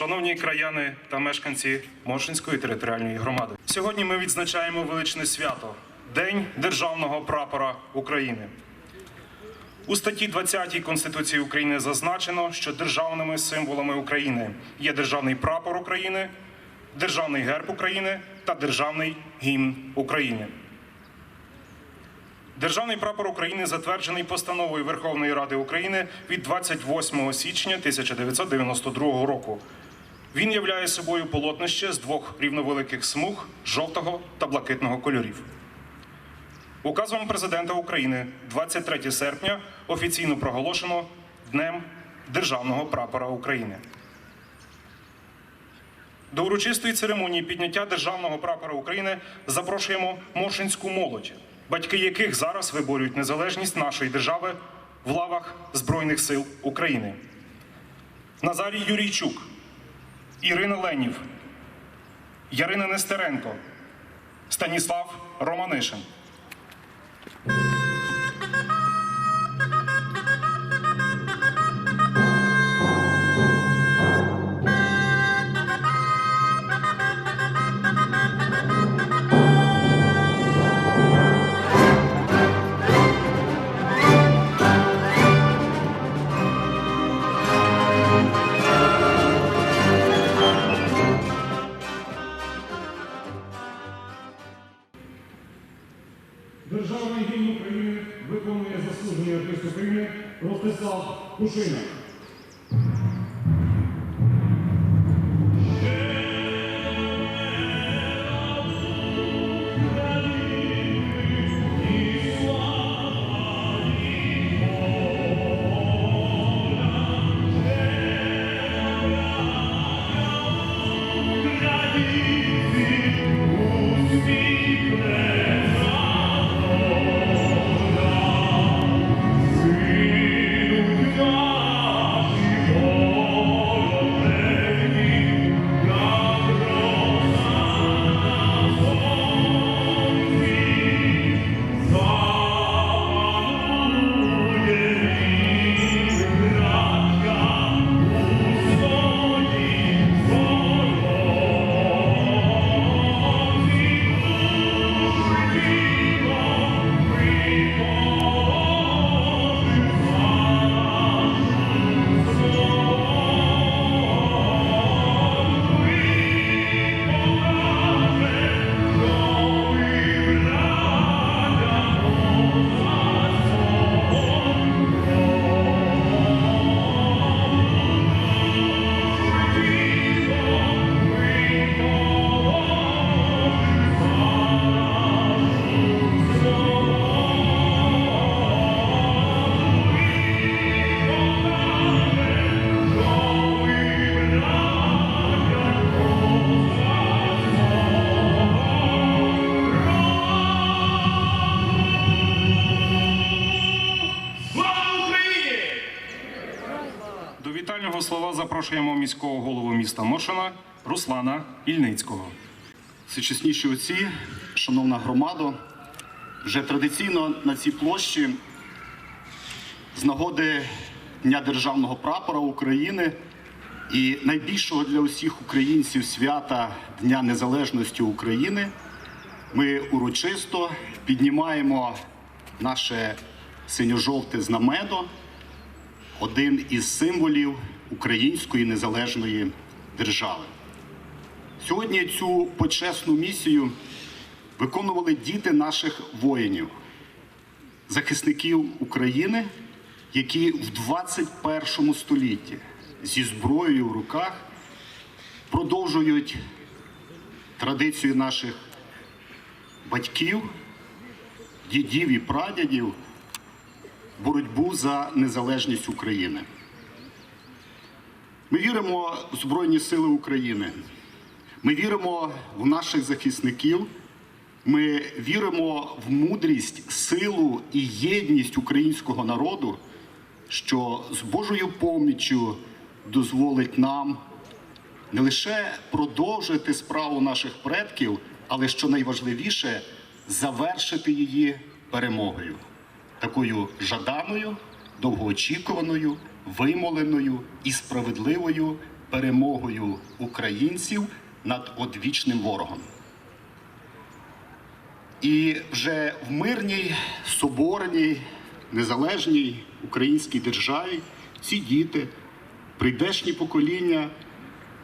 Шановні краяни та мешканці Моршинської територіальної громади, сьогодні ми відзначаємо величне свято День Державного прапора України. У статті 20 Конституції України зазначено, що державними символами України є державний прапор України, державний герб України та державний гімн України. Державний прапор України затверджений постановою Верховної Ради України від 28 січня 1992 року. Він являє собою полотнище з двох рівновеликих смуг жовтого та блакитного кольорів. Указом президента України 23 серпня офіційно проголошено Днем Державного прапора України. До урочистої церемонії підняття Державного прапора України запрошуємо моршинську молодь, батьки яких зараз виборюють незалежність нашої держави в лавах Збройних сил України. Назарій Юрійчук, Ірина Ленів, Ярина Нестеренко, Станіслав Романишин. Drużyna. Міського голову міста Моршина Руслана Ільницького. Всечесніші отці, шановна громадо, вже традиційно на цій площі з нагоди Дня Державного прапора України і найбільшого для усіх українців свята Дня Незалежності України ми урочисто піднімаємо наше синьо-жовте знамено, один із символів української незалежної держави. Сьогодні цю почесну місію виконували діти наших воїнів, захисників України, які в 21 столітті зі зброєю в руках продовжують традицію наших батьків, дідів і прадядів боротьбу за незалежність України. Ми віримо в Збройні Сили України. Ми віримо в наших захисників. Ми віримо в мудрість, силу і єдність українського народу, що з Божою поміччю дозволить нам не лише продовжити справу наших предків, але що найважливіше завершити її перемогою, такою жаданою, довгоочікуваною, вимоленою і справедливою перемогою українців над одвічним ворогом. І вже в мирній, соборній, незалежній українській державі ці діти, прийдешні покоління,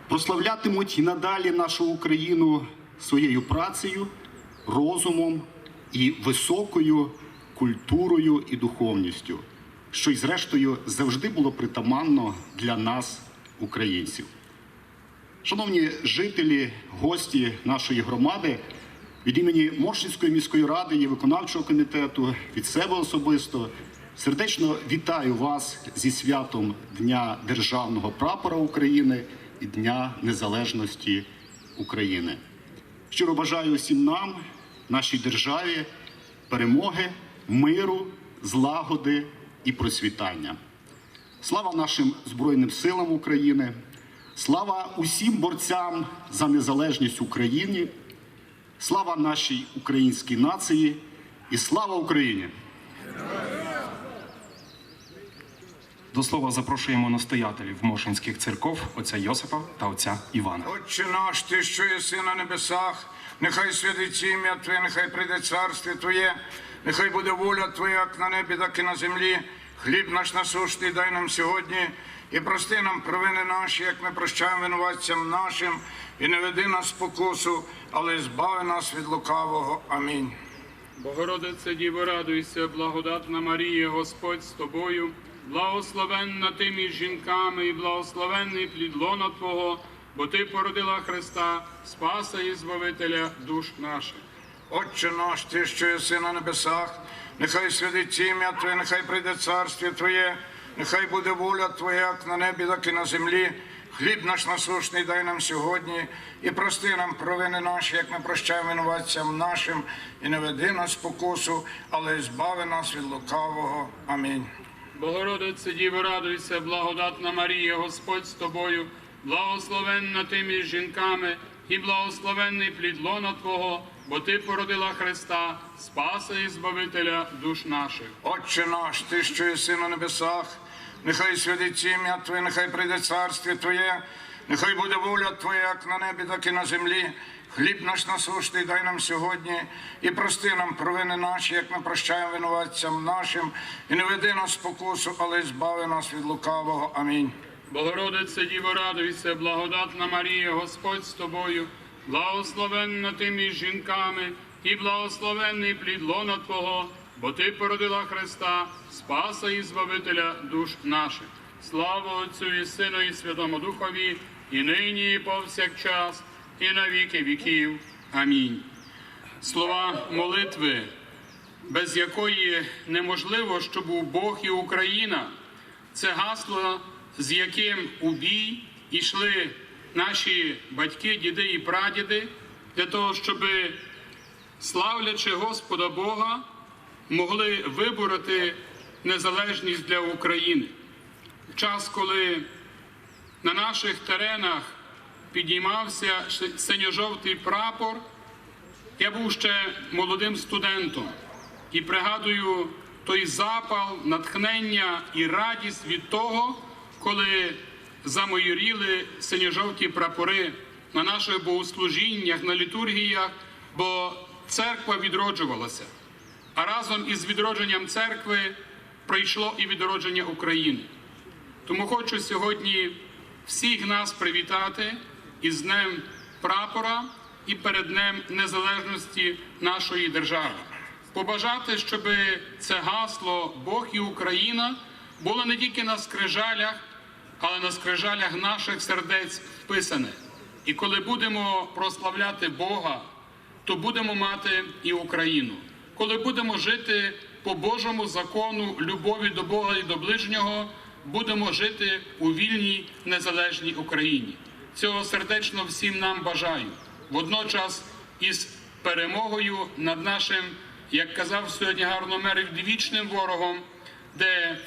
прославлятимуть і надалі нашу Україну своєю працею, розумом і високою культурою і духовністю, що й зрештою завжди було притаманно для нас, українців. Шановні жителі, гості нашої громади, від імені Моршинської міської ради і виконавчого комітету, від себе особисто, сердечно вітаю вас зі святом Дня Державного прапора України і Дня Незалежності України. Щиро бажаю усім нам, нашій державі, перемоги, миру, злагоди і процвітання. Слава нашим Збройним силам України, слава усім борцям за незалежність України, слава нашій українській нації і слава Україні! До слова запрошуємо настоятелів Мошинських церков, отця Йосипа та отця Івана. Отче наш, ти, що єси на небесах, нехай святиться ім'я Твоє, нехай прийде царство Твоє, нехай буде воля Твоя, як на небі, так і на землі. Хліб наш насущний дай нам сьогодні, і прости нам провини наші, як ми прощаємо винуватцям нашим, і не веди нас спокусу, але збави нас від лукавого. Амінь. Богородице Діво, радуйся, благодатна Марія, Господь з тобою, благословенна ти між жінками, і благословенний плід лона Твого, бо ти породила Христа, Спаса і Збавителя душ наших. Отче наш, ти, що єси на небесах, нехай святиться ім'я Твоє, нехай прийде царство Твоє, нехай буде воля Твоя, як на небі, так і на землі. Хліб наш насущний дай нам сьогодні, і прости нам провини наші, як ми прощаємо винуватцям нашим, і не веди нас спокусу, але збави нас від лукавого. Амінь. Богородице Діво, радуйся, благодатна Марія, Господь з тобою, благословенна ти між жінками, і благословенний плід лона Твого, бо ти породила Христа, Спаса і Збавителя душ наших. Отче наш, ти, що єси на небесах, нехай святиться ім'я Твоє, нехай прийде царство Твоє, нехай буде воля Твоя, як на небі, так і на землі. Хліб наш насущний дай нам сьогодні, і прости нам провини наші, як ми прощаємо винуватцям нашим, і не веди нас в спокусу, але збави нас від лукавого. Амінь. Богородице Діво, радуйся, благодатна Марія, Господь з тобою, благословенна ти між жінками, і благословенний плід лона Твого, бо ти породила Христа, Спаса і Збавителя душ наших. Слава Отцю і Сину, і Святому Духові, і нині, і повсякчас, і на віки віків. Амінь. Слова молитви, без якої неможливо, щоб був Бог і Україна. Це гасло, з яким у бій йшли наші батьки, діди і прадіди, для того, щоб, славлячи Господа Бога, могли вибороти незалежність для України. В час, коли на наших теренах підіймався синьо-жовтий прапор, я був ще молодим студентом і пригадую той запал, натхнення і радість від того, коли замайоріли синьо-жовті прапори на наших богослужіннях, на літургіях, бо церква відроджувалася. А разом із відродженням церкви прийшло і відродження України. Тому хочу сьогодні всіх нас привітати із Днем прапора і перед Днем Незалежності нашої держави. Побажати, щоб це гасло Бог і Україна було не тільки на скрижалях, але на скрижалях наших сердець вписане. І коли будемо прославляти Бога, то будемо мати і Україну. Коли будемо жити по Божому закону любові до Бога і до ближнього, будемо жити у вільній незалежній Україні. Цього сердечно всім нам бажаю. Водночас із перемогою над нашим, як казав сьогодні гарно мер, вічним ворогом, де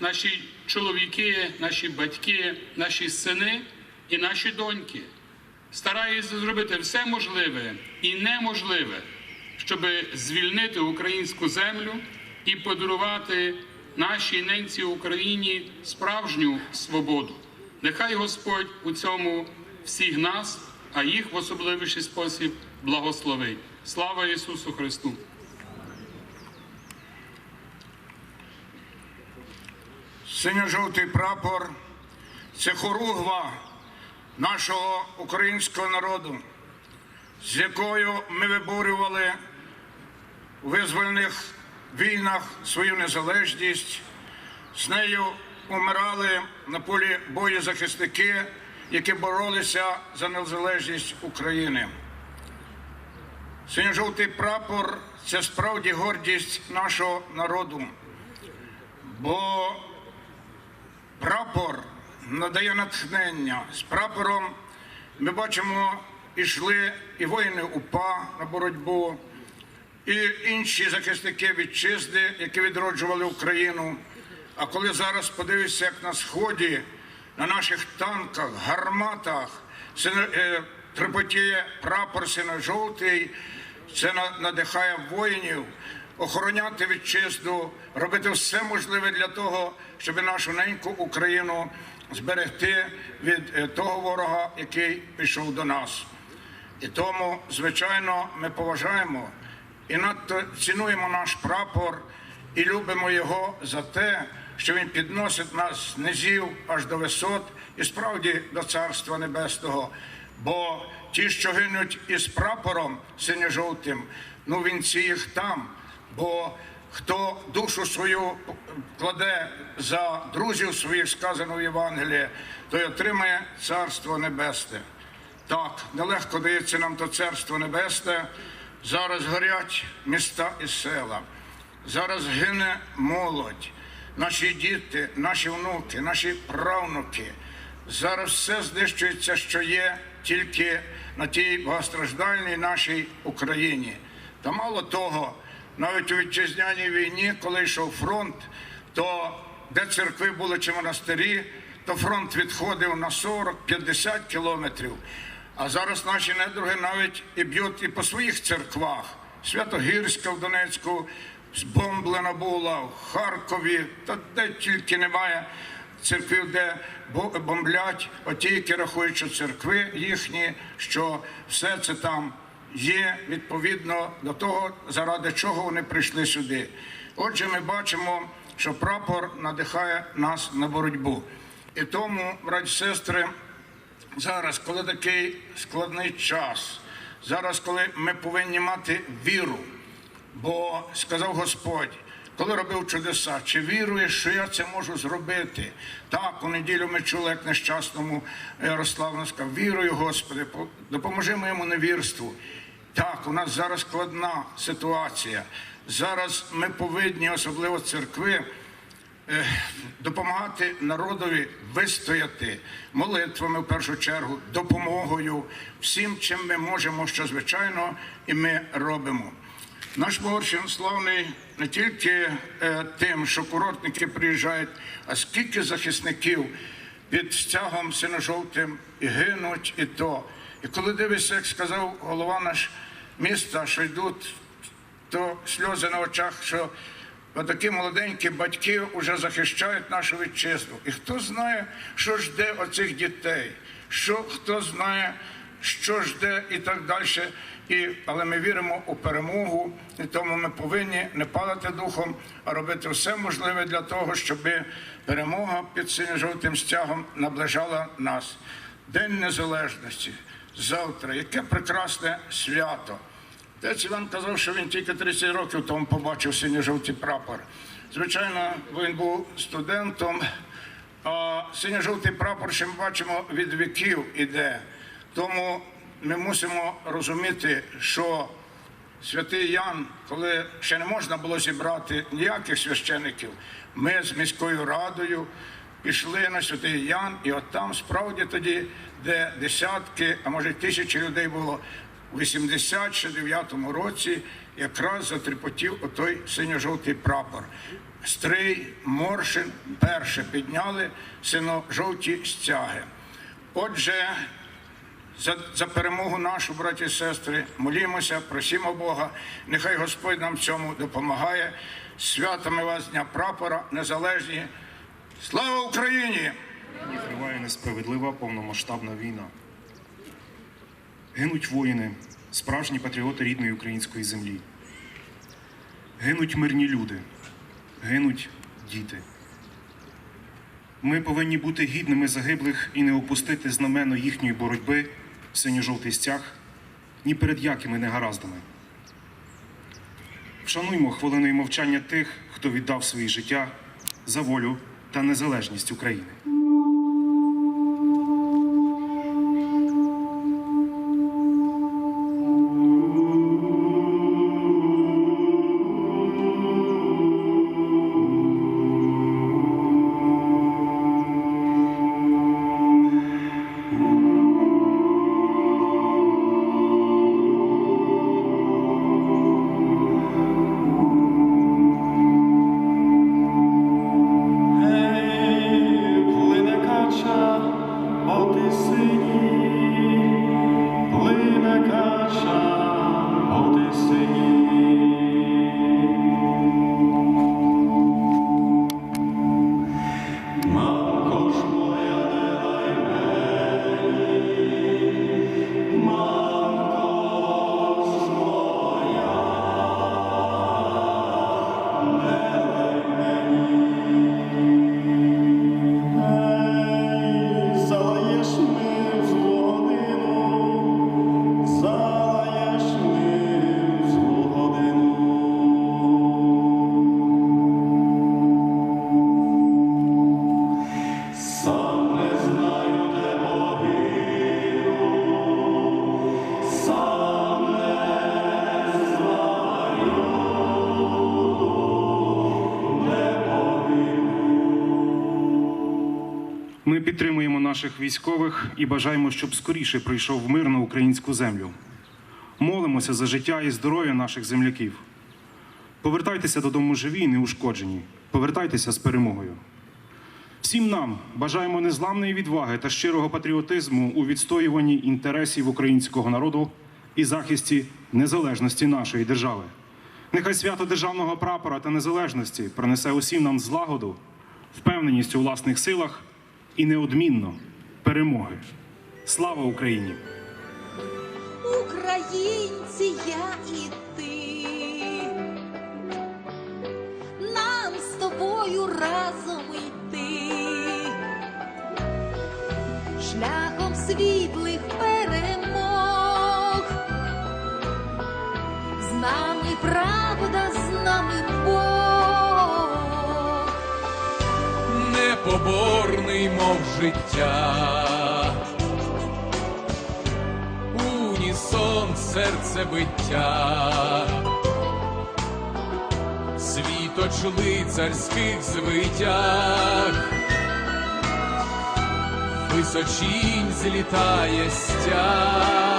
наші чоловіки, наші батьки, наші сини і наші доньки стараються зробити все можливе і неможливе, щоб звільнити українську землю і подарувати нашій ненці Україні справжню свободу. Нехай Господь у цьому всіх нас, а їх в особливіший спосіб благословить. Слава Ісусу Христу! Синьо-жовтий прапор це хоругва нашого українського народу, з якою ми виборювали у визвольних війнах свою незалежність. З нею умирали на полі бою захисники, які боролися за незалежність України. Синьо-жовтий прапор це справді гордість нашого народу. Бо Прапор надає натхнення. З прапором ми бачимо, ішли і воїни УПА на боротьбу, і інші захисники вітчизни, які відроджували Україну. А коли зараз подивишся, як на сході, на наших танках, гарматах, сино- е, трепотіє прапор сино-жовтий, це на- надихає воїнів охороняти вітчизну, робити все можливе для того, щоб нашу неньку Україну зберегти від е, того ворога, який пішов до нас. І тому, звичайно, ми поважаємо і надто цінуємо наш прапор і любимо його за те, що він підносить нас з низів аж до висот і справді до Царства Небесного. Бо ті, що гинуть із прапором синьо-жовтим, ну вінці їх там. Бо хто душу свою кладе за друзів своїх, сказано в Євангелії, той отримає Царство Небесне. Так, нелегко дається нам то Царство Небесне. Зараз горять міста і села. Зараз гине молодь, наші діти, наші внуки, наші правнуки. Зараз все знищується, що є тільки на тій багатостраждальній нашій Україні. Та мало того, навіть у вітчизняній війні, коли йшов фронт, то де церкви були чи монастирі, то фронт відходив на 40-50 кілометрів. А зараз наші недруги навіть і б'ють і по своїх церквах. Святогірська в Донецьку збомблена була, в Харкові, та де тільки немає церквів, де бо- бомблять, оті, які рахують, що церкви їхні, що все це там є відповідно до того, заради чого вони прийшли сюди. Отже, ми бачимо, що прапор надихає нас на боротьбу. І тому, браті сестри, зараз, коли такий складний час, зараз, коли ми повинні мати віру, бо сказав Господь, коли робив чудеса, чи віруєш, що я це можу зробити? Так, у неділю ми чули, як нещасному Ярославу сказав, вірую, Господи, по- допоможи моєму невірству. Так, у нас зараз складна ситуація. Зараз ми повинні, особливо церкви, е, допомагати народові вистояти молитвами в першу чергу, допомогою, всім, чим ми можемо, що звичайно, і ми робимо. Наш Борщин славний не тільки е, тим, що курортники приїжджають, а скільки захисників під стягом синьо-жовтим і гинуть, і то. І коли дивишся, як сказав голова наш міста, що йдуть то сльози на очах, що такі молоденькі батьки вже захищають нашу вітчизну. І хто знає, що жде оцих дітей, що хто знає, що жде і так далі. І, але ми віримо у перемогу, і тому ми повинні не падати духом, а робити все можливе для того, щоб перемога під синьо-жовтим стягом наближала нас. День Незалежності завтра, яке прекрасне свято. Отець Іван казав, що він тільки 30 років тому побачив синьо-жовтий прапор. Звичайно, він був студентом, а синьо-жовтий прапор, що ми бачимо, від віків іде. Тому ми мусимо розуміти, що святий Ян, коли ще не можна було зібрати ніяких священиків, ми з міською радою пішли на святий Ян, і от там справді тоді, де десятки, а може тисячі людей було, у 89-му році якраз затріпотів отой синьо-жовтий прапор. Стрий, Моршин перше підняли сино-жовті стяги. Отже, за, за перемогу нашу, браті і сестри, молімося, просімо Бога. Нехай Господь нам цьому допомагає. Святами вас Дня прапора, незалежні. Слава Україні! Триває несправедлива повномасштабна війна. Гинуть воїни, справжні патріоти рідної української землі. Гинуть мирні люди, гинуть діти. Ми повинні бути гідними загиблих і не опустити знамено їхньої боротьби в синьо-жовтий стяг ні перед якими негараздами. Вшануймо хвилиною мовчання тих, хто віддав своє життя за волю та незалежність України. Наших військових і бажаємо, щоб скоріше прийшов мир на українську землю. Молимося за життя і здоров'я наших земляків. Повертайтеся додому живі і неушкоджені. Повертайтеся з перемогою. Всім нам бажаємо незламної відваги та щирого патріотизму у відстоюванні інтересів українського народу і захисті незалежності нашої держави. Нехай свято державного прапора та незалежності принесе усім нам злагоду, впевненість у власних силах і неодмінно перемоги. Слава Україні! Українці, я і ти, нам з тобою разом йти, шляхом світлих перемог, з нами правда, з нами Бог. Непоборний, мов життя, унісон серцебиття, світоч лицарських звитяг, височінь злітає стяг.